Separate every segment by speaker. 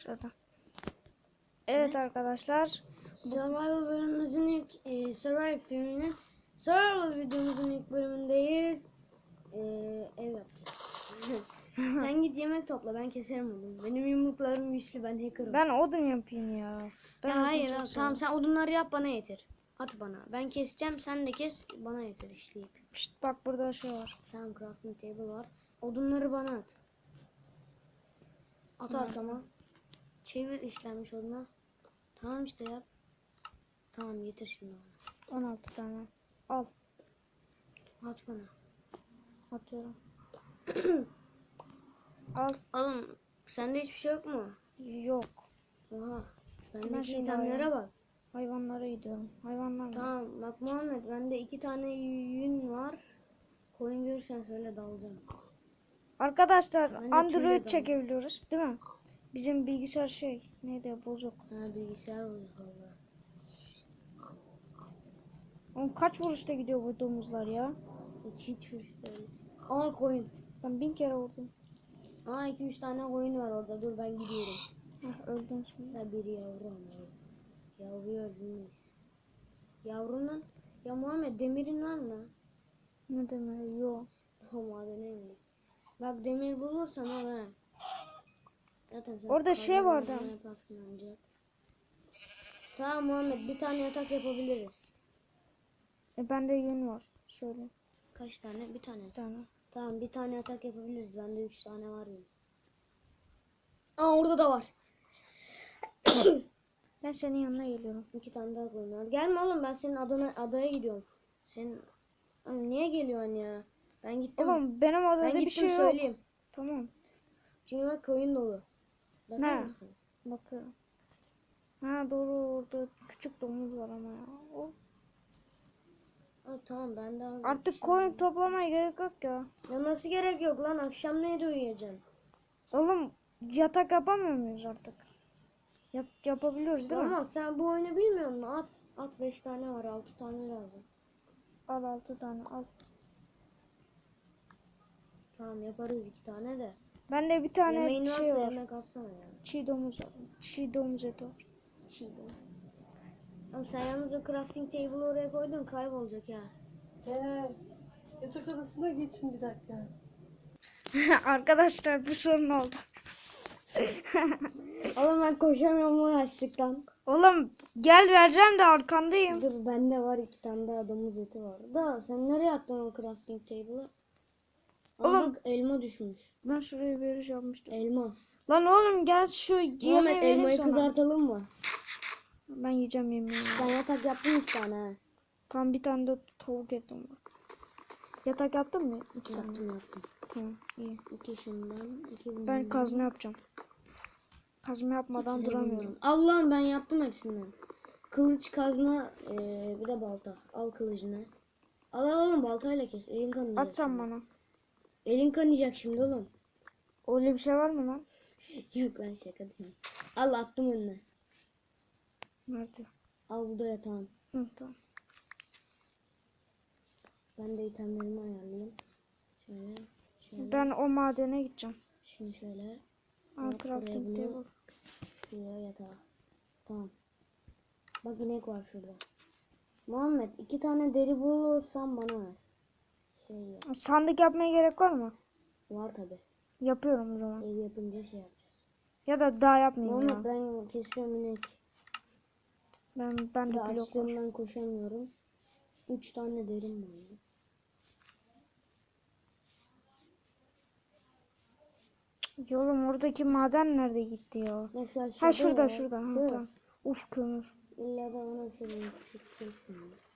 Speaker 1: başladı. Evet arkadaşlar.
Speaker 2: Survival bölümümüzün ilk e, Survival filminin Survival videomuzun ilk bölümündeyiz. E, ev yapacağız. Sen git yemek topla ben keserim onu. Benim yumruklarım güçlü ben hacker'ım.
Speaker 1: Ben odun yapayım ya. Ben
Speaker 2: ya
Speaker 1: odun
Speaker 2: hayır
Speaker 1: çok
Speaker 2: tamam sen odunları yap bana yeter. At bana. Ben keseceğim sen de kes bana yeter işleyip.
Speaker 1: Şşt, bak burada şey var.
Speaker 2: Tamam crafting table var. Odunları bana at. At arkama. Çevir işlenmiş oduna. Tamam işte yap. Tamam yeter şimdi bana.
Speaker 1: 16 tane. Al.
Speaker 2: At bana.
Speaker 1: Atıyorum. Al.
Speaker 2: Oğlum sende hiçbir şey yok mu?
Speaker 1: Yok.
Speaker 2: Oha.
Speaker 1: Ben
Speaker 2: Bendeki
Speaker 1: şimdi
Speaker 2: itemlere
Speaker 1: ayağım-
Speaker 2: bak.
Speaker 1: Hayvanlara gidiyorum. Hayvanlar?
Speaker 2: Tamam bak Muhammed bende iki tane yün var. Koyun görürsen söyle dalacağım.
Speaker 1: Arkadaşlar
Speaker 2: Ben
Speaker 1: Android çekebiliyoruz değil mi? Bizim bilgisayar şey neydi bozuk.
Speaker 2: Ha bilgisayar bozuk valla.
Speaker 1: Oğlum kaç vuruşta gidiyor bu domuzlar ya?
Speaker 2: Hiçbir şey değil. Aa koyun.
Speaker 1: Ben bin kere vurdum.
Speaker 2: Aa iki üç tane koyun var orada. Dur ben gidiyorum.
Speaker 1: Heh, öldün şimdi.
Speaker 2: Da bir yavru ama. Yavruyu öldürmeyiz. Yavrunun ya Muhammed demirin var mı?
Speaker 1: Ne demek? Yok.
Speaker 2: Ha madene indi. Bak demir bulursan al ha. Zaten sen
Speaker 1: Orada şey vardı.
Speaker 2: Yaparsın. Tamam Muhammed bir tane yatak yapabiliriz.
Speaker 1: E bende yün var. Şöyle
Speaker 2: Kaç tane? Bir tane.
Speaker 1: bir tane.
Speaker 2: Tamam bir tane yatak yapabiliriz. Bende üç tane var ya. Aa orada da var.
Speaker 1: Ben senin yanına geliyorum.
Speaker 2: İki tane daha koyun var. Gelme oğlum ben senin adana, adaya gidiyorum. Senin Oğlum niye geliyorsun ya? Ben gittim.
Speaker 1: Oğlum benim odada
Speaker 2: ben
Speaker 1: bir şey yok.
Speaker 2: söyleyeyim.
Speaker 1: Tamam.
Speaker 2: Çünkü bak koyun dolu. Bakar
Speaker 1: Ne?
Speaker 2: mısın?
Speaker 1: Bakıyorum. Ha doğru orada küçük domuz var ama ya. O-
Speaker 2: Aa, tamam ben de hazır.
Speaker 1: Artık koyun toplamaya gerek yok ya.
Speaker 2: Ya nasıl gerek yok lan akşam neydi uyuyacaksın?
Speaker 1: Oğlum yatak yapamıyor muyuz artık? Yap yapabiliyoruz değil mi?
Speaker 2: Ama sen bu oyunu bilmiyor musun? At. At 5 tane var 6 tane lazım.
Speaker 1: Al altı tane al.
Speaker 2: Tamam yaparız 2 tane de.
Speaker 1: Bende bir tane
Speaker 2: Yemeğin
Speaker 1: şey
Speaker 2: varsa
Speaker 1: var.
Speaker 2: yemek atsana ya.
Speaker 1: Çiğ domuz. Çiğ domuz eti var.
Speaker 2: Çiğ Oğlum sen yalnız o crafting table oraya koydun kaybolacak ya.
Speaker 3: He. Yatak odasına geçin bir dakika.
Speaker 1: Arkadaşlar bir sorun oldu.
Speaker 2: Oğlum ben koşamıyorum lan açlıktan.
Speaker 1: Oğlum gel vereceğim de arkandayım.
Speaker 2: Dur bende var iki tane daha domuz eti var. Da sen nereye attın o crafting table'ı?
Speaker 1: Oğlum.
Speaker 2: bak elma düşmüş.
Speaker 1: Ben şuraya bir yapmıştım.
Speaker 2: Elma.
Speaker 1: Lan oğlum gel şu yemeği
Speaker 2: Muhammed elmayı
Speaker 1: sana.
Speaker 2: kızartalım mı?
Speaker 1: Ben yiyeceğim yemeği.
Speaker 2: Ben yatak yaptım iki tane ha.
Speaker 1: Tam bir tane de tavuk var. Yatak yaptın mı? İki tane.
Speaker 2: Yaptım yaptım.
Speaker 1: Tamam iyi.
Speaker 2: İki şundan, iki bundan.
Speaker 1: Ben kazma yapacağım. Kazma yapmadan
Speaker 2: iki
Speaker 1: duramıyorum.
Speaker 2: Allah'ım ben yaptım hepsinden. Kılıç, kazma, eee, bir de balta. Al kılıcını. Al al oğlum baltayla kes. Elin kanayacak.
Speaker 1: At sen bana.
Speaker 2: Elin kanayacak şimdi oğlum.
Speaker 1: Öyle bir şey var mı lan?
Speaker 2: Yok lan şaka değil. Al attım önüne.
Speaker 1: Nerede?
Speaker 2: Al bu da yatağın.
Speaker 1: Hı, tamam.
Speaker 2: Ben de itemlerimi ayarlayayım. Şöyle. Şöyle.
Speaker 1: Ben o madene gideceğim.
Speaker 2: Şimdi şöyle.
Speaker 1: Al crafting table.
Speaker 2: Şuraya yatağa. Tamam. Bak inek var şurada. Muhammed iki tane deri bulursan bana ver. Şey.
Speaker 1: Sandık yapmaya gerek var mı?
Speaker 2: Var tabi.
Speaker 1: Yapıyorum o zaman.
Speaker 2: Ev yapınca şey yapacağız.
Speaker 1: Ya da daha yapmayayım ya.
Speaker 2: ben kesiyorum inek.
Speaker 1: Ben ben de blok
Speaker 2: açlığımdan koşamıyorum. Üç tane derim var. ya.
Speaker 1: Oğlum oradaki maden nerede gitti ya?
Speaker 2: Mesela
Speaker 1: Ha şurada
Speaker 2: var.
Speaker 1: şurada. Ha, tamam. Uf kömür.
Speaker 2: İlla da bana şöyle çekeceksin. ya.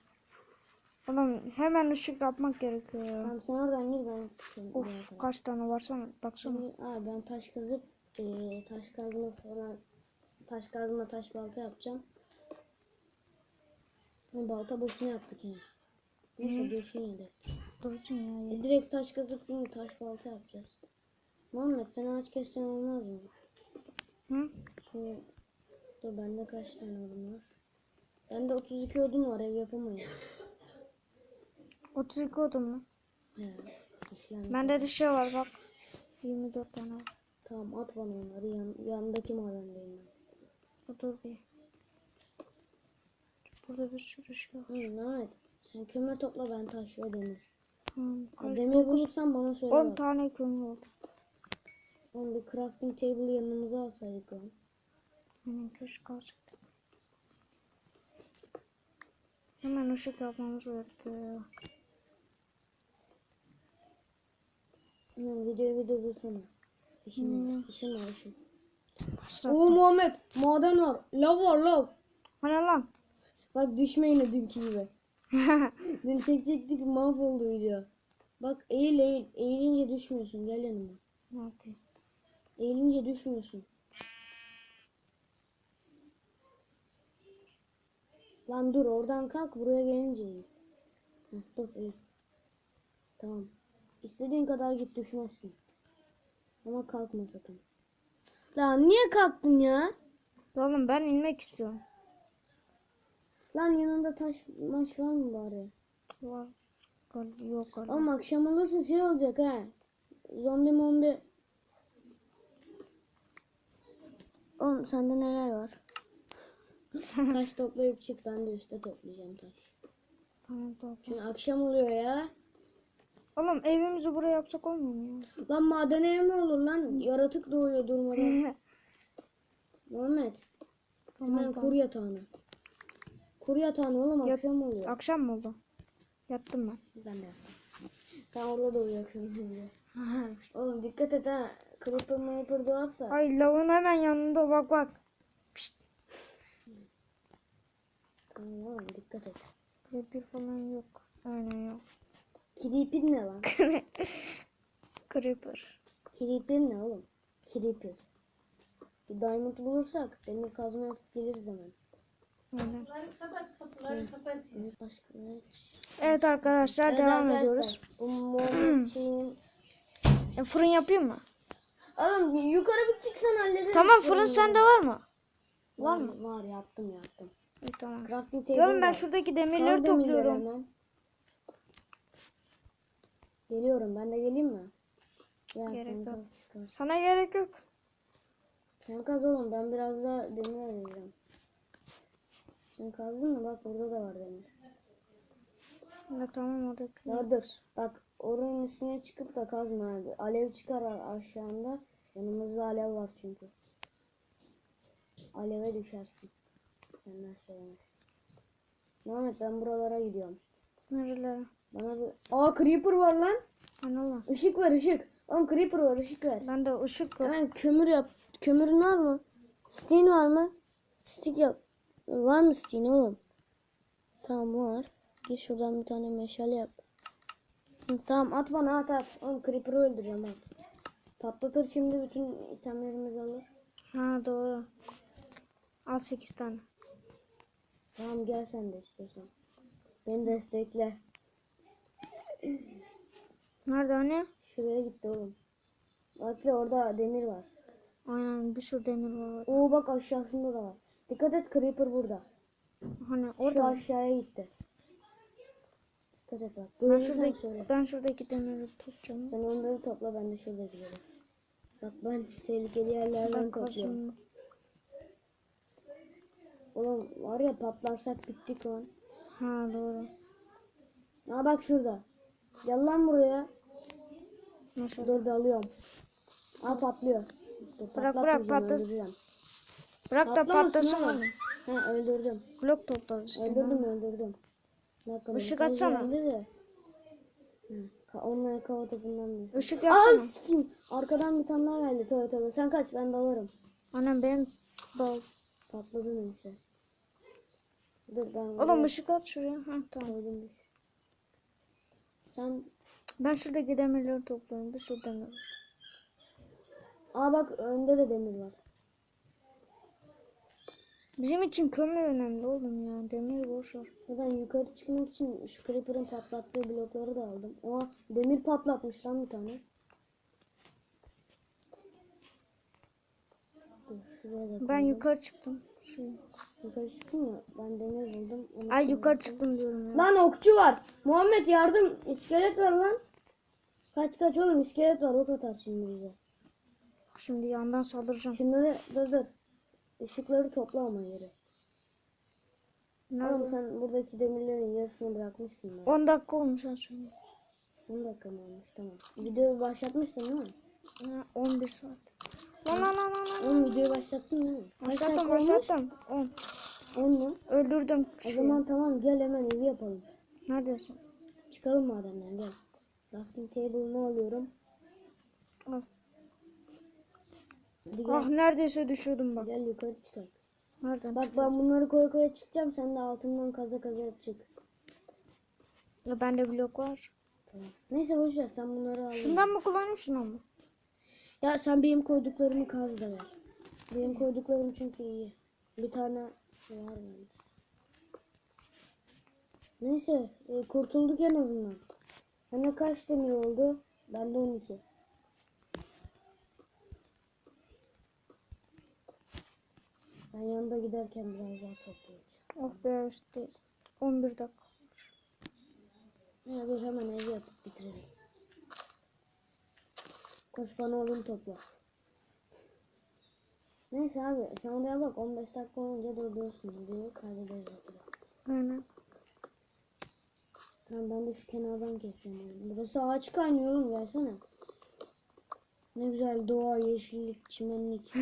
Speaker 1: Oğlum hemen ışık yapmak gerekiyor ya.
Speaker 2: Tamam sen oradan gir ben
Speaker 1: Of
Speaker 2: arkadaş.
Speaker 1: kaç tane varsana baksana.
Speaker 2: Şimdi aa, ben taş kazıp eee, taş kazma falan taş kazma taş balta yapacağım. Ama balta boşuna yaptık yani. Neyse dursun yedek.
Speaker 1: Dursun ya.
Speaker 2: E, direkt taş kazıp şimdi taş balta yapacağız. Muhammed sen ağaç kessen olmaz mı?
Speaker 1: Hı?
Speaker 2: Şimdi dur bende kaç tane odun var? Bende 32 odun var ev yapamayız.
Speaker 1: 32 odun mu?
Speaker 2: He.
Speaker 1: Bende de şey var bak. 24 tane var.
Speaker 2: Tamam at bana onları. Yan, yandaki madendeyim ben.
Speaker 1: Dur bir. Burada bir sürü şey var.
Speaker 2: Hı, Mehmet sen kömür topla ben taş ve demir.
Speaker 1: Kaç-
Speaker 2: demir bulursan bana söyle
Speaker 1: 10
Speaker 2: bak.
Speaker 1: tane kömür oldu.
Speaker 2: Oğlum bir crafting table yanımıza alsaydık lan.
Speaker 1: Hemen keşke alsaydık. Hemen ışık yapmamız gerekti.
Speaker 2: Hı, videoyu bir durdursana. İşim var,
Speaker 1: Hmm.
Speaker 2: işim var işim.
Speaker 1: Başlattım.
Speaker 2: Oo Muhammed maden var. Lav var lav.
Speaker 1: Ne lan?
Speaker 2: Bak düşme yine dünkü gibi. Dün çekecektik mahvoldu video. Bak eğil eğil. Eğilince düşmüyorsun. Gel yanıma.
Speaker 1: ne yapayım?
Speaker 2: Eğilince düşmüyorsun. Lan dur oradan kalk buraya gelince eğil. Heh, dur eğil. Tamam. İstediğin kadar git düşmezsin. Ama kalkma sakın. Lan niye kalktın ya?
Speaker 1: Oğlum ben inmek istiyorum.
Speaker 2: Lan yanında taş maç var mı bari?
Speaker 1: Var. Yok galiba.
Speaker 2: Oğlum akşam olursa şey olacak ha. Zombi mombi. Oğlum sende neler var? taş toplayıp çık ben de üstte toplayacağım taş.
Speaker 1: Tamam tamam.
Speaker 2: Çünkü akşam oluyor ya.
Speaker 1: Oğlum evimizi buraya yapsak olmuyor mu ya?
Speaker 2: Lan maden ev mi olur lan? Yaratık doğuyor durmadan. Muhammed
Speaker 1: tamam
Speaker 2: hemen
Speaker 1: tamam.
Speaker 2: kur yatağını. Kur yatağını oğlum
Speaker 1: Yat-
Speaker 2: akşam oluyor.
Speaker 1: Akşam mı oldu? Yattım ben.
Speaker 2: Ben de yaptım. Sen orada da uyuyacaksın oğlum dikkat et ha. Creeper Creeper doğarsa.
Speaker 1: Ay lavın hemen yanında bak bak.
Speaker 2: Tamam oğlum dikkat et.
Speaker 1: Creeper falan yok. Aynen yok.
Speaker 2: Creeper ne lan?
Speaker 1: Creeper.
Speaker 2: Creeper ne oğlum? Creeper. Bir diamond bulursak demir kazma yapıp geliriz hemen.
Speaker 1: Aynen. Evet arkadaşlar
Speaker 2: Evet
Speaker 1: devam
Speaker 2: arkadaşlar,
Speaker 1: ediyoruz.
Speaker 2: Bu mor şeyin...
Speaker 1: E, fırın yapayım mı?
Speaker 2: Oğlum yukarı bir çıksan hallederiz.
Speaker 1: Tamam fırın sende var mı?
Speaker 2: Var mı? Var yaptım yaptım.
Speaker 1: İyi tamam.
Speaker 2: Crafting
Speaker 1: Diyorum ben
Speaker 2: var.
Speaker 1: şuradaki demirleri
Speaker 2: demirleri
Speaker 1: topluyorum.
Speaker 2: hemen. Geliyorum ben de geleyim mi? Ya
Speaker 1: Gerek yok.
Speaker 2: çıkar.
Speaker 1: Sana gerek yok.
Speaker 2: Sen kaz oğlum ben biraz da demir arayacağım. Sen kazdın mı? Bak burada da var demir.
Speaker 1: Ya tamam o da.
Speaker 2: Ya dur. Bak oranın üstüne çıkıp da kazma abi. Alev çıkar aşağında. Yanımızda alev var çünkü. Aleve düşersin. Senden söylemez. Mehmet ben buralara gidiyorum.
Speaker 1: Nerelere?
Speaker 2: Bana bir... Aa creeper var lan.
Speaker 1: Ana lan.
Speaker 2: Işık ver ışık. Oğlum creeper var ışık ver.
Speaker 1: Ben de ışık yok.
Speaker 2: Hemen kömür yap. Kömürün var mı? Stick'in var mı? Stick yap. Var mı stick'in oğlum? Tamam var. Git şuradan bir tane meşale yap. Hı, tamam at bana at at. Oğlum creeper'ı öldüreceğim at. Patlatır şimdi bütün itemlerimizi alır.
Speaker 1: Ha doğru. Al 8 tane.
Speaker 2: Tamam gel sen de istiyorsan. Beni destekle.
Speaker 1: Nerede hani?
Speaker 2: Şuraya gitti oğlum. Ya orada demir var.
Speaker 1: Aynen bir sürü demir var. orada.
Speaker 2: Oo bak aşağısında da var. Dikkat et creeper burada.
Speaker 1: Hani
Speaker 2: Şu
Speaker 1: orada.
Speaker 2: aşağıya gitti. Dikkat et bak.
Speaker 1: Ben şuradaki,
Speaker 2: söyle.
Speaker 1: ben şuradaki demiri tutacağım.
Speaker 2: Sen onları topla ben de şuradakileri. Bak ben tehlikeli yerlerden
Speaker 1: kazıyorum.
Speaker 2: Oğlum var ya patlarsak bittik lan.
Speaker 1: Ha doğru.
Speaker 2: Ha bak şurada. Gel lan buraya.
Speaker 1: Nasıl?
Speaker 2: Dur da alıyorum. Ha patlıyor. Dur,
Speaker 1: Bırak, bırak, patlasın. Bırak da
Speaker 2: Patlamasın
Speaker 1: patlasın.
Speaker 2: Ha öldürdüm.
Speaker 1: Blok toplarız işte.
Speaker 2: Öldürdüm öldürdüm. Dakika,
Speaker 1: Işık açsana.
Speaker 2: Hı, ka- Onları kava topundan mı?
Speaker 1: Işık
Speaker 2: Aa
Speaker 1: yapsana.
Speaker 2: sikim. Arkadan bir tane daha geldi. Tövbe tövbe. Sen kaç ben dalarım.
Speaker 1: Annem benim dal.
Speaker 2: Patladı neyse. Dur ben
Speaker 1: Oğlum ışık at şuraya. Ha tamam.
Speaker 2: bir. Sen
Speaker 1: Ben şuradaki demirleri topluyorum. Bir sürü demir. var.
Speaker 2: Aa bak önde de demir var.
Speaker 1: Bizim için kömür önemli oğlum ya. Demir boş ver.
Speaker 2: Zaten yukarı çıkmak için şu creeper'ın patlattığı blokları da aldım. Ama demir patlatmış lan bir tane. Dur
Speaker 1: Ben yukarı çıktım.
Speaker 2: Yukarı çıktım ya. Ben demir buldum. onu
Speaker 1: Ay yukarı çıktım diyorum ya.
Speaker 2: Lan okçu var. Muhammed yardım. İskelet var lan. Kaç kaç oğlum iskelet var ok atar şimdi bize.
Speaker 1: Şimdi yandan saldıracağım.
Speaker 2: Şunları dur dur. Işıkları topla ama yere. Oğlum
Speaker 1: Nerede?
Speaker 2: sen buradaki demirlerin yarısını bırakmışsın. Ben.
Speaker 1: 10 dakika olmuş az sonra.
Speaker 2: 10 dakika mı olmuş tamam. Videoyu başlatmıştın değil mi?
Speaker 1: Ha, 11 saat. Lan lan lan lan.
Speaker 2: Oğlum videoyu başlattın değil mi?
Speaker 1: Başlattım başlattım. 10.
Speaker 2: 10 mu?
Speaker 1: Öldürdüm.
Speaker 2: O zaman tamam gel hemen evi yapalım.
Speaker 1: Neredesin?
Speaker 2: Çıkalım madenden gel. Crafting table'ını alıyorum.
Speaker 1: Al.
Speaker 2: Hadi gel.
Speaker 1: Ah neredeyse düşüyordum bak.
Speaker 2: Gel yukarı çıkalım.
Speaker 1: Nereden
Speaker 2: Bak
Speaker 1: çıkıyor?
Speaker 2: ben bunları koya koya çıkacağım. Sen de altından kaza kaza çık.
Speaker 1: Ya bende blok var.
Speaker 2: Tamam. Neyse boş ver sen bunları al.
Speaker 1: Şundan mı kullanayım şundan mı?
Speaker 2: Ya sen benim koyduklarımı kaz da ver. Benim koyduklarım çünkü iyi. Bir tane var bende. Neyse e, kurtulduk en azından. Hani kaç demir oldu? Bende 12. Ben yanında giderken biraz daha toplayacağım.
Speaker 1: Oh be üstteyiz. 11 dakika.
Speaker 2: Ya dur hemen evi yapıp bitirelim. Koş bana odun topla. Neyse abi sen oraya bak 15 dakika olunca durduruyorsun videoyu kaydederiz orada.
Speaker 1: Aynen.
Speaker 2: Tamam ben de şu kenardan kesiyorum. Burası ağaç kaynıyor oğlum gelsene. Ne güzel doğa, yeşillik, çimenlik.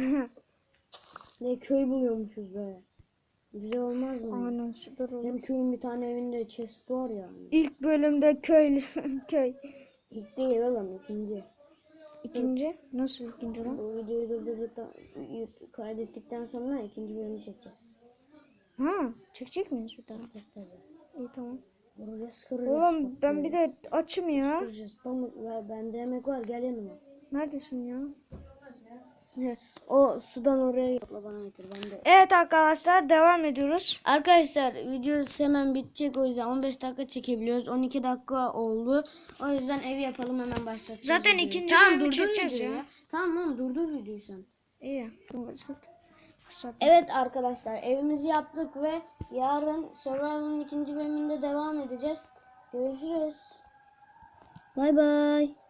Speaker 2: ne köy buluyormuşuz be. Güzel olmaz mı?
Speaker 1: Aynen süper oldu.
Speaker 2: Hem köyün bir tane evinde chest var ya.
Speaker 1: İlk bölümde köylü köy.
Speaker 2: İlk değil oğlum ikinci.
Speaker 1: İkinci nasıl ikinci lan?
Speaker 2: Bu videoyu durdurduktan, kaydettikten sonra ikinci bölümü çekeceğiz.
Speaker 1: Ha çekecek miyiz bir daha?
Speaker 2: Çekeceğiz tabii.
Speaker 1: İyi tamam.
Speaker 2: Vuracağız, kıracağız.
Speaker 1: Oğlum ben bir de açım ya.
Speaker 2: Kıracağız. Pamuk bende yemek var gel yanıma.
Speaker 1: Neredesin ya?
Speaker 2: O sudan oraya yokla bana getir ben de.
Speaker 1: Evet arkadaşlar devam ediyoruz.
Speaker 2: Arkadaşlar video hemen bitecek o yüzden 15 dakika çekebiliyoruz. 12 dakika oldu. O yüzden ev yapalım hemen başlatacağız.
Speaker 1: Zaten
Speaker 2: videoyu.
Speaker 1: ikinci
Speaker 2: tamam,
Speaker 1: bölümü çekeceğiz
Speaker 2: videoyu
Speaker 1: ya.
Speaker 2: Tamam oğlum durdur videoyu sen.
Speaker 1: İyi. Başlat. Başlat.
Speaker 2: Evet arkadaşlar evimizi yaptık ve yarın Survival'ın ikinci bölümünde devam edeceğiz. Görüşürüz. Bay bay.